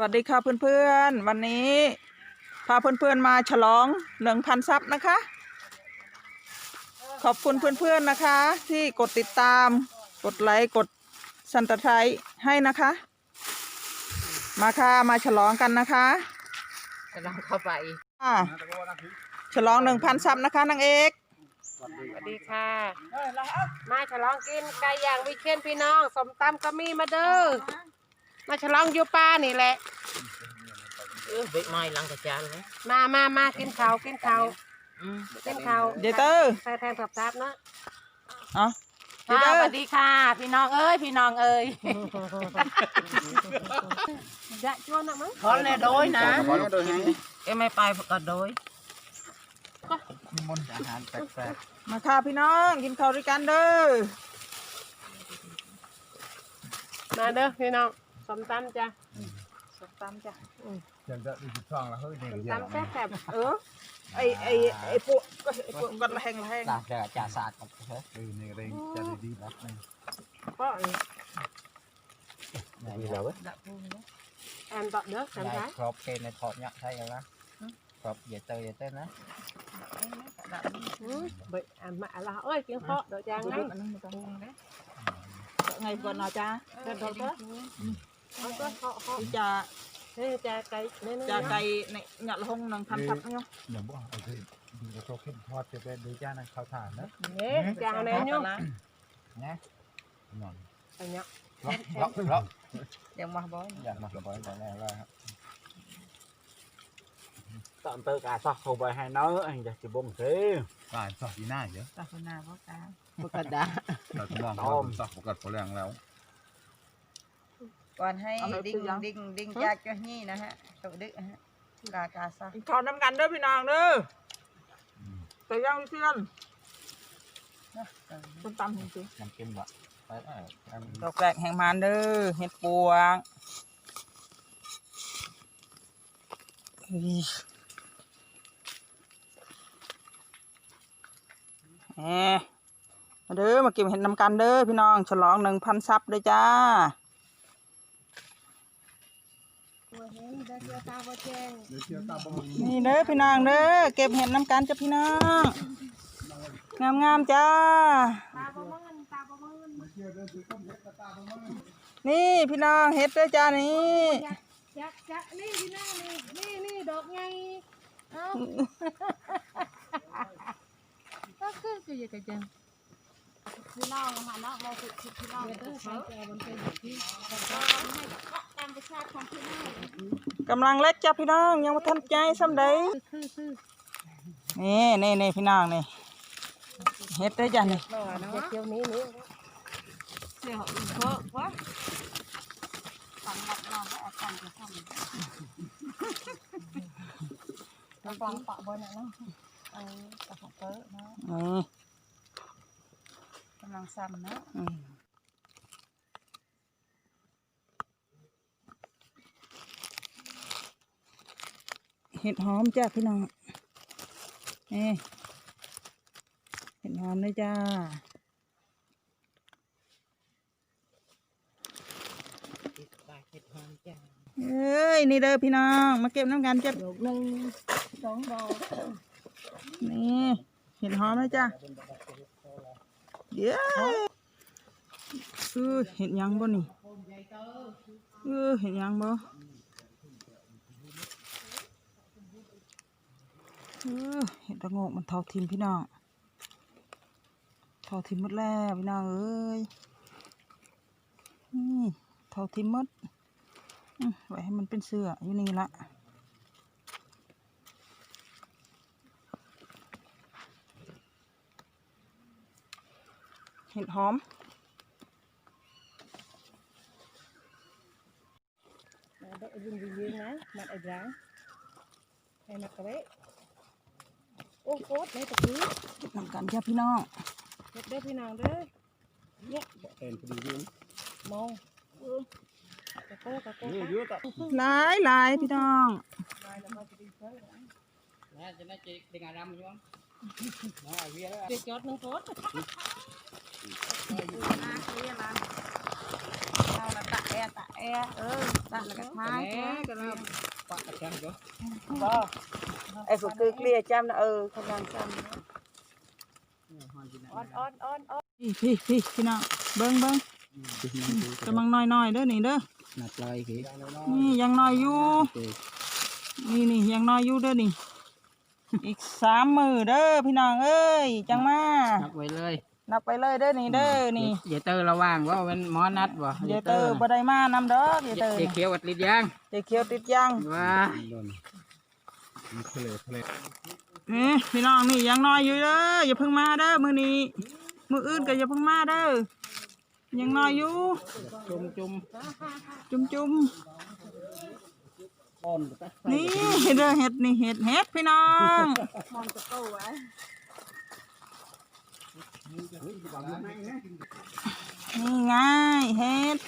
วัสดีค่ะเพื่อนๆ วันนี้ พาเพื่อนๆมาฉลองหนึ่งพันซับนะคะ ขอบคุณเพื่อนๆนะคะ ที่กดติดตาม กดไลค์กดสันตไทยให้นะคะ มาค่ะมาฉลองกันนะคะกำลังเข้าไปอ่าฉลองหนึ่งพันซับนะคะนางเอกสวัสดีค่ะ มาฉลองกินไก่ย่างวิเชียนพี่น้องสมตำก็มีมาเด้อ มาฉลองอยู่ป่านี่แหละ เออเบ็ดไม้หลังกระจานเลยมามามากินข้าวกินข้าวอืมกินข้าวเดเตอร์ใส่แทนสับซับเนาะอ๋อเดค่ะเตอสร์วัสดีค่ะ พี่น้องเอ้ย พี่น้องเอ้ยจะชวนนะมั้งขอเลยโดยนะเอ้ยไม่ไปก็โดยมนต์อาหารแปลกมาค่ะพี่น้องกินข้าวด้วยกันเด้อมาเด้อพี่น้อง สมตำจ้ะสมตำจ้ะๆเดี๋ยวจะดูช่องแล้วเฮ้ยเนี่ยสมเดี๋ยวตำแซ่บแซ่บเออไอไอไอพวกก็ไอพวกก็แหงแหงตาจะจ่าศาสตร์กับเธอเออเนี่ยเร่งจะได้ดีแล้วนี่ก็นี่เหรอแอนต่อเด้อสันท้ายครบเกณฑ์ในถอดยักษ์ใช่ไหมครบอย่าเตยอย่าเต้นนะอืมเบิดอะมาละเอ้ยกินข้าวเดี๋ยวจางไง ngày vừa nào cha cha đâu đó เอาตัวข้าวข้าว cha นี่จะไก่นี่นี่ cha cây này nhặt hông nằng thăm thập nhau เดี๋ยวบอกเอาสิดูกระโชกเข้มทอดจะเป็นดูจ้านะข้าวถ่านนะนี่จางแน่ยุ่งนะนอนอันเนี้ยล็อกล็อกล็อก đèn mà bói อยากมาบ่อยๆแล้วครับตอนเตอร์กาซอกเข้าไปให้เนาะอันจะสิบ่งสิตายสอบที่หน้าเยอะ ta phần nào có ta ปกติเราจะมองว่าผมสอบปกติพอแรงแล้ว ก่อนให้เอาไปดิ้งซื้อยังดิ้งดิ้งจากเจ้านี่นะฮะตัวดึกฮะกากาซะ còn năm ngàn đó พี่น้องเด้อแต่ยังเชื่อนต้มตำจริงน้ำเค็มบะไปเออดอกแรกแห่งมันเด้อเห็ดปวงแหมมาเด้อมาเก็บเห็ดนำกันเด้อพี่น้อง ฉลองหนึ่งพันซับเลยจ้านี่เด้อพี่น้องเด้อเก็บเห็ดน้ำกันจ้ะพี่น้องงามงามๆจ้านี่พี่น้องเห็ดเด้อจ้านี่จักจักนี่พี่น้องนี่นี่นี่ดอกไงเอ้าก็คือคือยังไงจังพี่น้องมาเนาะเราคือพี่น้องเด้อเขาจะมันเป็นที่ตามประชาของพี่น้อง กำลังเล็กจ้ะพี่น้องยังไม่ทันใจซ้ำใดคือคือนี่นี่นี่พี่น้องนี่เห็ดเด้อจ้านี่เดี๋ยวเที่ยวนี้นี่เสียเพราะว่าเราฟังปะบนน่ะเนาะเออปะของเปิ้ลเนาะนี่กำลังซ้ำเนาะ เห็ดหอมจ้ะพี่น้องนี่เห็ดหอมเลยจ้าปลาเห็ดหอมจ้าเอ้ยนี่เด้อพี่น้อง มาเก็บน้ำกันจ้ะดอกหนึ่งสองดอกนี่เห็ดหอมเลยจ้ะเดี๋ยวคือเห็ดหยังบ่นี่เออเห็ดหยังบ่ เห็ดระโงกมันเท่าทิมพี่น้องเท่าทิมมดแล้วพี่น้องเอ้ยนี่เท่าทิมมดไว้ให้มันเป็นเสื้ออยู่นี่ละเห็ดหอมมาได้ยินดียืนนะมาไอ้ร้าให้มากเวะโอ้โคตรในตะกี้เก็บน้ำกันจ้ะพี่น้องเด็ดเด้อพี่น้องเด้อเนี่ยเห็นพอดียืนมองเออกระโก้กระโก้นี่อยู่ต่อหลายหลายพี่น้องนะจะน่าจะเป็นงานรำอยู่มั้งน้าเวียแล้วเด็กจอดหนึ่งโคตรเอาละตะแอะตะแอะเออตะแล้วก็ท้ายแหมก็แล้ว ไอ้ฝึกคือเคลียจำนะเออกำลังจำอ่อนอ่อนอ่อนอ่อนพี่พี่พี่พี่น้องเบิ้งเบิ้งกำลังน้อยน้อยเด้อนี่เด้อหนักลอยพี่นี่ยังน้อยอยู่นี่นี่ยังน้อยอยู่เด้อนี่อีกสามมือเด้อพี่น้องเอ้ยจังมานับไว้เลย นับไปเลยเด้อนี่เด้อนี่อย่าเตอระว่างว่าเป็นหมอนัดบ่เดี๋ยวเตอร์บ่ได้มานำดอกเดี๋ยวเตอร์เด็กเขียวอัดลิดยางเดี๋ยวเขียวติดยังว่าทะเลทะเลนี่พี่น้องนี่ยังน้อยอยู่เด้ออย่าเพิ่งมาเด้อมื้อนี้มื้ออื่นก็อย่าเพิ่งมาเด้อยังน้อยอยู่จุ่มจุ่มจุ่มจุ่มนี่เห็ดเด้อเห็ดนี่เห็ดเห็ดพี่น้องนี่ไง่ายเห็ด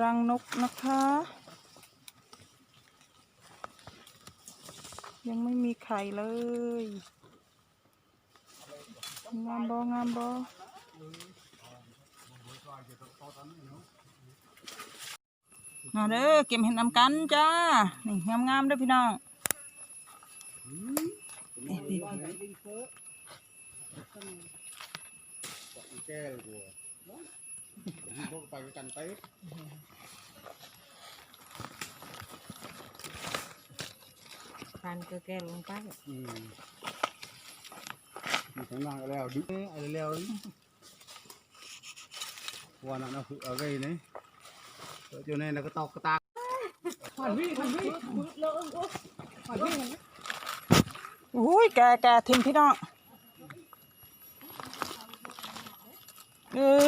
รังนกนะคะ ยังไม่มีไข่เลย งามบองามบอมาเด้อเก็บเห็ดนำกันจ้า นี่งามงามๆเด้อพี่น้องเอ๊ะพี่พี่แก้เลยกูพวกไปกันไป พันก็แก้ลงไปอืมมีทั้งนางแล้วดิอะไรแล้ววันนั้นเอาคือเอาไงนี่เจ้าเนี่ยก็ตอกกระตากโอ้ยแกแกทิมพี่น้องเออ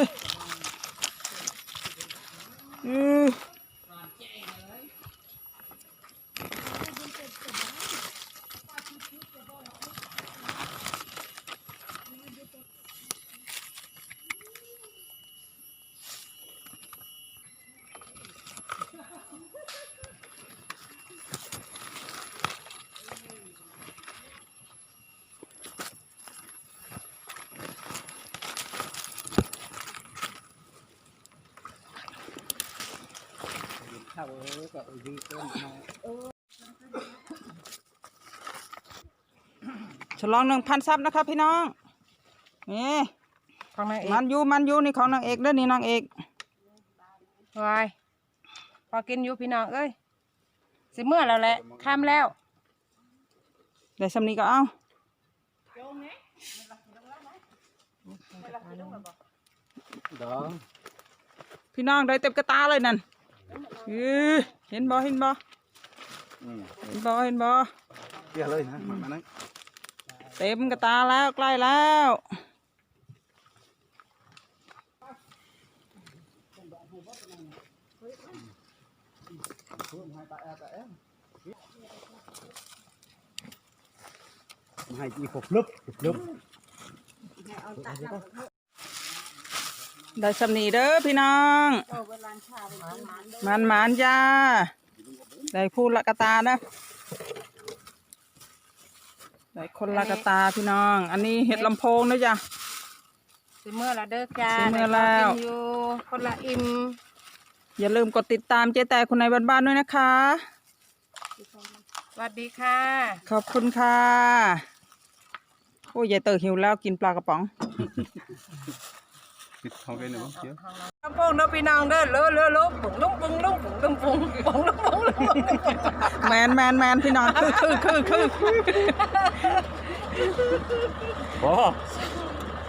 เออ ก็ดีเกินมาฉลองหนึ่งพันซับนะครับพี่น้อง นี่ของนางเอมักนอยู่มันอยู่นี่ของนางเอกเด้อนี่นางเอกวายพอกินอยู่พี่น้องเอ้ยสิเมื่อแล้วแหละค่ำแล้วเดี๋ยวสำนีก็เอาเด้อพี่น้องได้เต็มกระตาเลยนั่น เออเห็นบ่เห็นบ่อืมเห็นบ่เห็นบ่เกี่ยเลยนะมันนั้นเต็มกระตาแล้วใกล้แล้วให้จีบลึบลึบ ได้สำนีเด้อพี่น้องมันหมานจ้า ได้พูดละกระตานะได้คนละกระตาพี่น้อง อันนี้เห็ดลำโพงนะจ้ะสิเมื่อแล้วเด้อจ้าสิมื้อแล้วได้พกินอยู่คนละอิ่มอย่าลืมกดติดตามเจ๊แต่คนในบ้านๆด้วยนะคะ สวัสดีค่ะ ขอบคุณค่ะ โอ้ยยายเตอหิวแล้วกินปลากระป๋อง ปิดทองกันหนึ่งเกี่ยวลำโพงเด้อพี่นางเด้อเลอะเลือลุกปุ้งลุกปุ้งลุกปุ้งลุกปุ้งปุ้งลุกปุ้งลุ้งลุกแมนแมนแมนพี่น้องคือคือคือคือโอ้